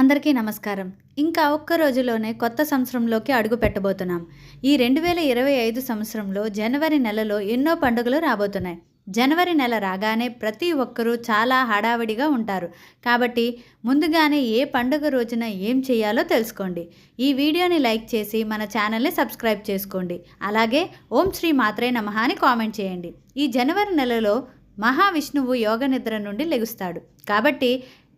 అందరికీ నమస్కారం. ఇంకా ఒక్క రోజులోనే కొత్త సంవత్సరంలోకి అడుగు పెట్టబోతున్నాం. ఈ రెండు వేల ఇరవై ఐదు సంవత్సరంలో జనవరి నెలలో ఎన్నో పండుగలు రాబోతున్నాయి. జనవరి నెల రాగానే ప్రతి ఒక్కరూ చాలా హడావిడిగా ఉంటారు. కాబట్టి ముందుగానే ఏ పండుగ రోజున ఏం చేయాలో తెలుసుకోండి. ఈ వీడియోని లైక్ చేసి మన ఛానల్ని సబ్స్క్రైబ్ చేసుకోండి. అలాగే ఓం శ్రీ మాత్రే నమః అని కామెంట్ చేయండి. ఈ జనవరి నెలలో మహావిష్ణువు యోగ నిద్ర నుండి లెగుస్తాడు. కాబట్టి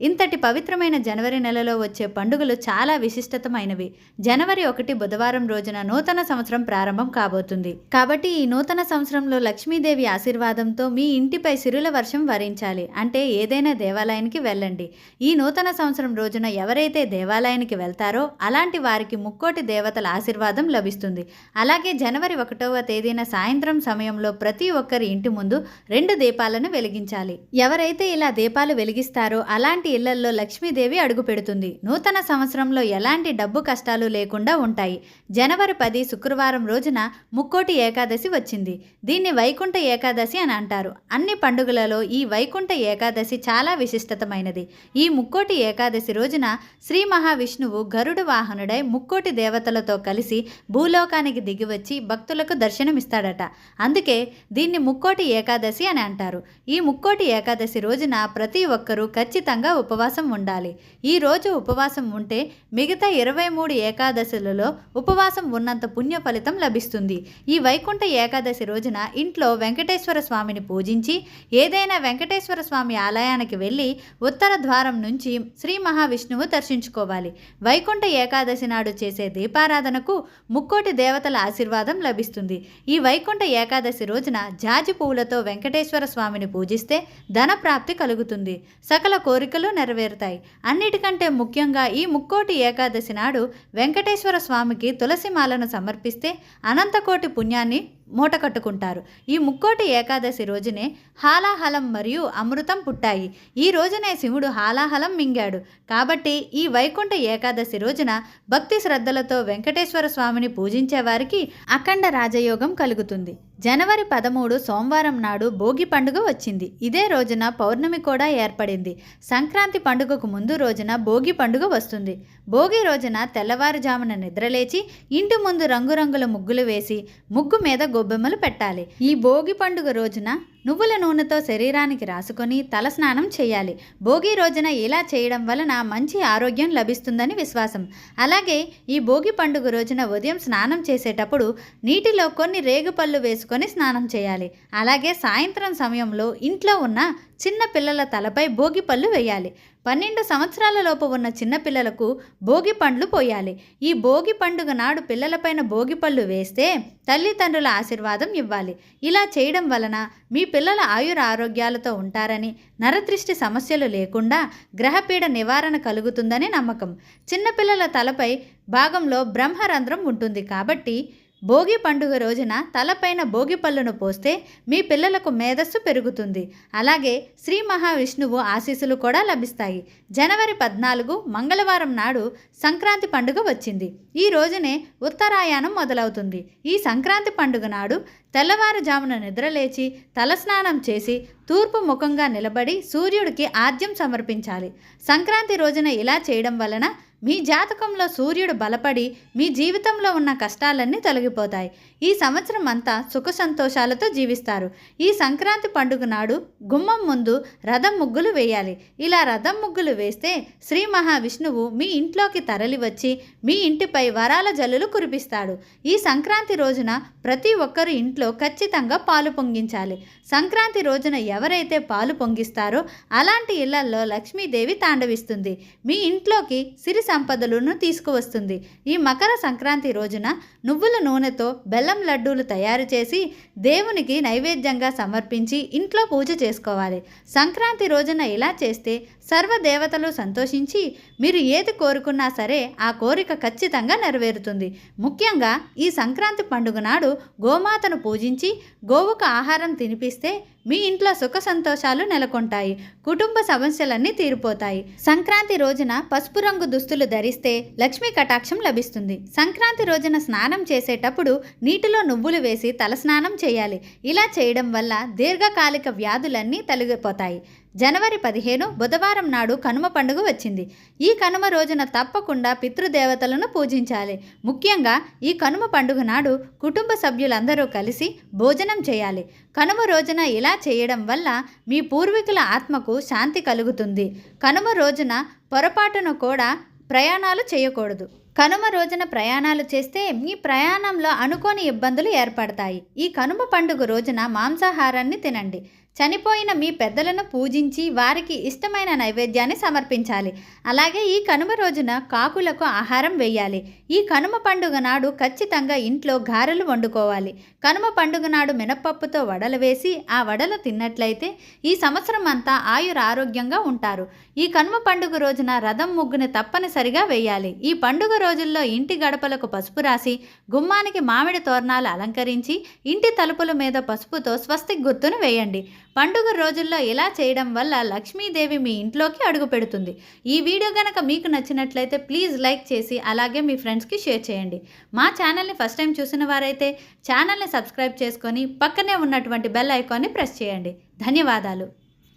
ఇంతటి పవిత్రమైన జనవరి నెలలో వచ్చే పండుగలు చాలా విశిష్టతమైనవి. జనవరి ఒకటి బుధవారం రోజున నూతన సంవత్సరం ప్రారంభం కాబోతుంది. కాబట్టి ఈ నూతన సంవత్సరంలో లక్ష్మీదేవి ఆశీర్వాదంతో మీ ఇంటిపై సిరుల వర్షం వరించాలి. అంటే ఏదైనా దేవాలయానికి వెళ్ళండి. ఈ నూతన సంవత్సరం రోజున ఎవరైతే దేవాలయానికి వెళ్తారో అలాంటి వారికి ముక్కోటి దేవతల ఆశీర్వాదం లభిస్తుంది. అలాగే జనవరి ఒకటవ తేదీన సాయంత్రం సమయంలో ప్రతి ఒక్కరి ఇంటి ముందు రెండు దీపాలను వెలిగించాలి. ఎవరైతే ఇలా దీపాలు వెలిగిస్తారో అలాంటి ఇళ్ళల్లో లక్ష్మీదేవి అడుగుపెడుతుంది నూతన సంవత్సరంలో ఎలాంటి డబ్బు కష్టాలు లేకుండా ఉంటాయి. జనవరి పది శుక్రవారం రోజున ముక్కోటి ఏకాదశి వచ్చింది. దీన్ని వైకుంఠ ఏకాదశి అని అంటారు. అన్ని పండుగలలో ఈ వైకుంఠ ఏకాదశి చాలా విశిష్టతమైనది. ఈ ముక్కోటి ఏకాదశి రోజున శ్రీ మహావిష్ణువు గరుడు వాహనుడై ముక్కోటి దేవతలతో కలిసి భూలోకానికి దిగివచ్చి భక్తులకు దర్శనమిస్తాడట. అందుకే దీన్ని ముక్కోటి ఏకాదశి అని అంటారు. ఈ ముక్కోటి ఏకాదశి రోజున ప్రతి ఒక్కరూ ఖచ్చితంగా ఉపవాసం ఉండాలి. ఈ రోజు ఉపవాసం ఉంటే మిగతా ఇరవై మూడు ఏకాదశులలో ఉపవాసం ఉన్నంత పుణ్య ఫలితం లభిస్తుంది. ఈ వైకుంఠ ఏకాదశి రోజున ఇంట్లో వెంకటేశ్వర స్వామిని పూజించి ఏదైనా వెంకటేశ్వర స్వామి ఆలయానికి వెళ్ళి ఉత్తర ద్వారం నుంచి శ్రీ మహావిష్ణువు దర్శించుకోవాలి. వైకుంఠ ఏకాదశి నాడు చేసే దీపారాధనకు ముక్కోటి దేవతల ఆశీర్వాదం లభిస్తుంది. ఈ వైకుంఠ ఏకాదశి రోజున జాజి పువ్వులతో వెంకటేశ్వర స్వామిని పూజిస్తే ధన ప్రాప్తి కలుగుతుంది. సకల కోరికలు నెరవేరుతాయి. అన్నిటికంటే ముఖ్యంగా ఈ ముక్కోటి ఏకాదశి నాడు వెంకటేశ్వర స్వామికి తులసి మాలను సమర్పిస్తే అనంతకోటి పుణ్యాన్ని మూట కట్టుకుంటారు. ఈ ముక్కోటి ఏకాదశి రోజునే హాలాహలం మరియు అమృతం పుట్టాయి. ఈ రోజునే శివుడు హాలాహలం మింగాడు. కాబట్టి ఈ వైకుంఠ ఏకాదశి రోజున భక్తి శ్రద్ధలతో వెంకటేశ్వర స్వామిని పూజించే వారికి అఖండ రాజయోగం కలుగుతుంది. జనవరి పదమూడు సోమవారం నాడు భోగి పండుగ వచ్చింది. ఇదే రోజున పౌర్ణమి కూడా ఏర్పడింది. సంక్రాంతి పండుగకు ముందు రోజున భోగి పండుగ వస్తుంది. భోగి రోజున తెల్లవారుజామున నిద్రలేచి ఇంటి ముందు రంగురంగుల ముగ్గులు వేసి ముగ్గు మీద గొబ్బెమ్మలు పెట్టాలి. ఈ భోగి పండుగ రోజున నువ్వుల నూనెతో శరీరానికి రాసుకొని తలస్నానం చేయాలి. భోగి రోజున ఇలా చేయడం వలన మంచి ఆరోగ్యం లభిస్తుందని విశ్వాసం. అలాగే ఈ భోగి పండుగ రోజున ఉదయం స్నానం చేసేటప్పుడు నీటిలో కొన్ని రేగుపళ్ళు వేసుకొని స్నానం చేయాలి. అలాగే సాయంత్రం సమయంలో ఇంట్లో ఉన్న చిన్న పిల్లల తలపై భోగి పళ్ళు వేయాలి. పన్నెండు సంవత్సరాల లోపు ఉన్న చిన్న పిల్లలకు భోగి పండ్లు పోయాలి. ఈ భోగి పండుగ నాడు పిల్లలపైన భోగి పళ్ళు వేస్తే తల్లిదండ్రుల ఆశీర్వాదం ఇవ్వాలి. ఇలా చేయడం వలన మీ పిల్లల ఆయుర ఆరోగ్యాలతో ఉంటారని నరదృష్టి సమస్యలు లేకుండా గ్రహపీడ నివారణ కలుగుతుందని నమ్మకం. చిన్నపిల్లల తలపై భాగంలో బ్రహ్మరంధ్రం ఉంటుంది కాబట్టి భోగి పండుగ రోజున తలపైన భోగి పళ్ళును పోస్తే మీ పిల్లలకు మేధస్సు పెరుగుతుంది. అలాగే శ్రీ మహావిష్ణువు ఆశీస్సులు కూడా లభిస్తాయి. జనవరి పద్నాలుగు మంగళవారం నాడు సంక్రాంతి పండుగ వచ్చింది. ఈ రోజునే ఉత్తరాయణం మొదలవుతుంది. ఈ సంక్రాంతి పండుగ నాడు తెల్లవారుజామున నిద్రలేచి తలస్నానం చేసి తూర్పు ముఖంగా నిలబడి సూర్యుడికి ఆద్యం సమర్పించాలి. సంక్రాంతి రోజున ఇలా చేయడం వలన మీ జాతకంలో సూర్యుడు బలపడి మీ జీవితంలో ఉన్న కష్టాలన్నీ తొలగిపోతాయి. ఈ సంవత్సరం అంతా సుఖ సంతోషాలతో జీవిస్తారు. ఈ సంక్రాంతి పండుగ నాడు గుమ్మం ముందు రథం ముగ్గులు వేయాలి. ఇలా రథం ముగ్గులు వేస్తే శ్రీ మహావిష్ణువు మీ ఇంట్లోకి తరలి వచ్చి మీ ఇంటిపై వరాల జల్లులు కురిపిస్తాడు. ఈ సంక్రాంతి రోజున ప్రతి ఒక్కరు ఇంట్లో ఖచ్చితంగా పాలు పొంగించాలి. సంక్రాంతి రోజున ఎవరైతే పాలు పొంగిస్తారో అలాంటి ఇళ్ళలో లక్ష్మీదేవి తాండవిస్తుంది. మీ ఇంట్లోకి సిరి సంపదలను తీసుకువస్తుంది. ఈ మకర సంక్రాంతి రోజున నువ్వుల నూనెతో బెల్లం లడ్డూలు తయారు చేసి దేవునికి నైవేద్యంగా సమర్పించి ఇంట్లో పూజ చేసుకోవాలి. సంక్రాంతి రోజున ఇలా చేస్తే సర్వ దేవతలు సంతోషించి మీరు ఏది కోరుకున్నా సరే ఆ కోరిక ఖచ్చితంగా నెరవేరుతుంది. ముఖ్యంగా ఈ సంక్రాంతి పండుగ నాడు గోమాతను పూజించి గోవుకు ఆహారం తినిపిస్తే మీ ఇంట్లో సుఖ సంతోషాలు నెలకొంటాయి. కుటుంబ సమస్యలన్నీ తీరిపోతాయి. సంక్రాంతి రోజున పసుపు రంగు దుస్తులు ధరిస్తే లక్ష్మీ కటాక్షం లభిస్తుంది. సంక్రాంతి రోజున స్నానం చేసేటప్పుడు నీటిలో నువ్వులు వేసి తలస్నానం చేయాలి. ఇలా చేయడం వల్ల దీర్ఘకాలిక వ్యాధులన్నీ తొలగిపోతాయి. జనవరి పదిహేను బుధవారం నాడు కనుమ పండుగ వచ్చింది. ఈ కనుమ రోజున తప్పకుండా పితృదేవతలను పూజించాలి. ముఖ్యంగా ఈ కనుమ పండుగ నాడు కుటుంబ సభ్యులందరూ కలిసి భోజనం చేయాలి. కనుమ రోజున ఇలా చేయడం వల్ల మీ పూర్వీకుల ఆత్మకు శాంతి కలుగుతుంది. కనుమ రోజున పొరపాటును కూడా ప్రయాణాలు చేయకూడదు. కనుమ రోజున ప్రయాణాలు చేస్తే మీ ప్రయాణంలో అనుకోని ఇబ్బందులు ఏర్పడతాయి. ఈ కనుమ పండుగ రోజున మాంసాహారాన్ని తినండి. చనిపోయిన మీ పెద్దలను పూజించి వారికి ఇష్టమైన నైవేద్యాన్ని సమర్పించాలి. అలాగే ఈ కనుమ రోజున కాకులకు ఆహారం వేయాలి. ఈ కనుమ పండుగ నాడు ఖచ్చితంగా ఇంట్లో గారెలు వండుకోవాలి. కనుమ పండుగ నాడు మినపప్పుతో వడలు వేసి ఆ వడలు తిన్నట్లయితే ఈ సంవత్సరం అంతా ఆయుర ఆరోగ్యంగా ఉంటారు. ఈ కనుమ పండుగ రోజున రథం ముగ్గుని తప్పనిసరిగా వేయాలి. ఈ పండుగ రోజుల్లో ఇంటి గడపలకు పసుపు రాసి గుమ్మానికి మామిడి తోరణాలు అలంకరించి ఇంటి తలుపుల మీద పసుపుతో స్వస్తిక్ గుర్తును వేయండి. పండుగ రోజుల్లో ఇలా చేయడం వల్ల లక్ష్మీదేవి మీ ఇంట్లోకి అడుగు పెడుతుంది. ఈ వీడియో కనుక మీకు నచ్చినట్లయితే ప్లీజ్ లైక్ చేసి అలాగే మీ ఫ్రెండ్స్కి షేర్ చేయండి. మా ఛానల్ని ఫస్ట్ టైం చూసిన వారైతే ఛానల్ని సబ్స్క్రైబ్ చేసుకొని పక్కనే ఉన్నటువంటి బెల్ ఐకాన్ని ప్రెస్ చేయండి. ధన్యవాదాలు.